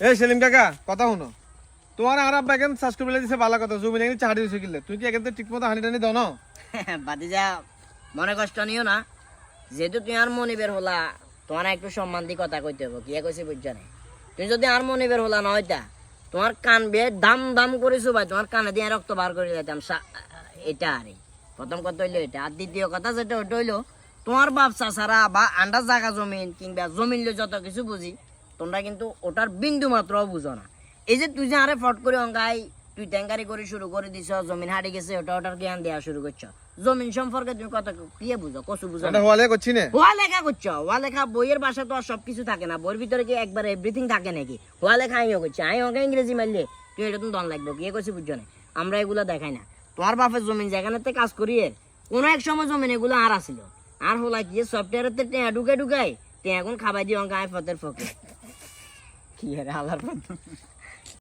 এ সেলিম কাকা, কথা শুনো। তোমার এখন করবে দিছে, বালা কথা। কি ঠিক মতো হানি টানি না? বাতিজা, মনে কষ্ট নিও না। যেহেতু তুই আর মনিবের হলা, তোমার একটু সম্মান দিয়ে কথা কইতে হবে কি বুঝছ না? তুমি যদি আর মনিবের হলা না হইতা, তোমার কান বিয়ে দাম দাম করেছ ভাই তোমার কানে দিয়ে রক্ত বার করে সা- এটা আরে। প্রথম কথা হইল এটা। আর দ্বিতীয় কথা যেটা ওটা হইল, তোমার বাপ চাচারা বা আন্ডার জায়গা জমিন কিংবা জমিন যত কিছু বুঝি তোমরা কিন্তু ওটার বিন্দু মাত্র বুঝো না। এই যে তুই যে আরে ফট করে অঙ্গাই তুই ট্যাঙ্কারি করে শুরু করে দিছ জমিন হারিয়ে গেছে ওটা ওটার জ্ঞান দেওয়া শুরু করছ। জমিন সম্পর্কে তুমি কত কি বুঝো কসু বুঝো না। হওয়ালে করছি না? হওয়া লেখা করছ হওয়া লেখা বইয়ের ভাষা তো আর সবকিছু থাকে না বইয়ের ভিতরে কি একবার এভরিথিং থাকে নাকি? হওয়া লেখা আমিও করছি আমি ওকে ইংরেজি মারলে তুই এটা তুমি দন লাগবে কি করছি বুঝছ না? আমরা এগুলো দেখাই না। তোমার বাপের জমিন যেখানেতে কাজ করিয়ে কোনো এক সময় জমিন এগুলো আর আসিল আর হলা কি সফটওয়্যারের টেয়া ঢুকে ঢুকাই তে এখন খাবাই দিয়ে অঙ্ক আয় ফতের ফকে Kiyer ağlar bunu.